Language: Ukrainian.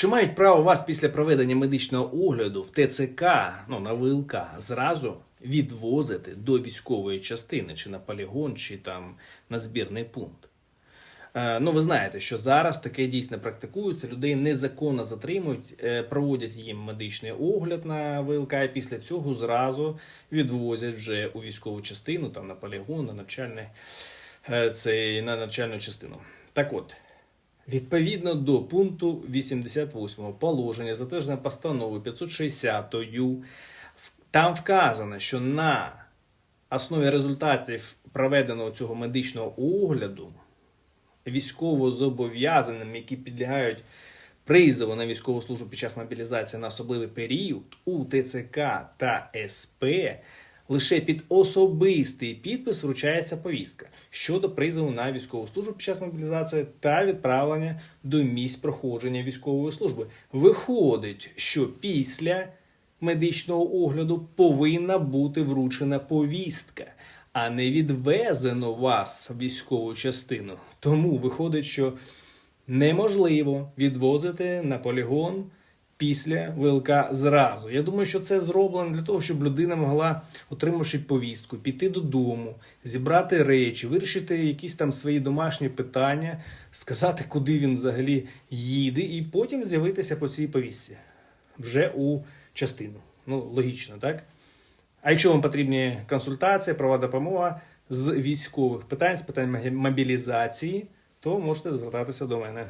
Чи мають право вас після проведення медичного огляду в ТЦК, ну на ВЛК, зразу відвозити до військової частини, чи на полігон, чи там на збірний пункт? Е, Ну, ви знаєте, що зараз таке дійсно практикується. Людей незаконно затримують, е, проводять їм медичний огляд на ВЛК, і після цього зразу відвозять вже у військову частину, там на полігон, на навчальний, е, цей, на навчальну частину. Так от, відповідно до пункту 88 положення, затверджене постановою 560 там вказано, що на основі результатів проведеного цього медичного огляду військовозобов'язаним, які підлягають призову на військову службу під час мобілізації на особливий період у ТЦК та СП лише під особистий підпис вручається повістка щодо призову на військову службу під час мобілізації та відправлення до місць проходження військової служби. Виходить, що після медичного огляду повинна бути вручена повістка, а не відвезено вас в військову частину. Тому виходить, що неможливо відвозити на полігон після ВЛК зразу. Я думаю, що це зроблено для того, щоб людина могла, отримавши повістку, піти додому, зібрати речі, вирішити якісь там свої домашні питання, сказати, куди він взагалі їде, і потім з'явитися по цій повістці вже у частину. Ну, логічно, так? А якщо вам потрібні консультації, права допомога з військових питань, з питань мобілізації, то можете звертатися до мене.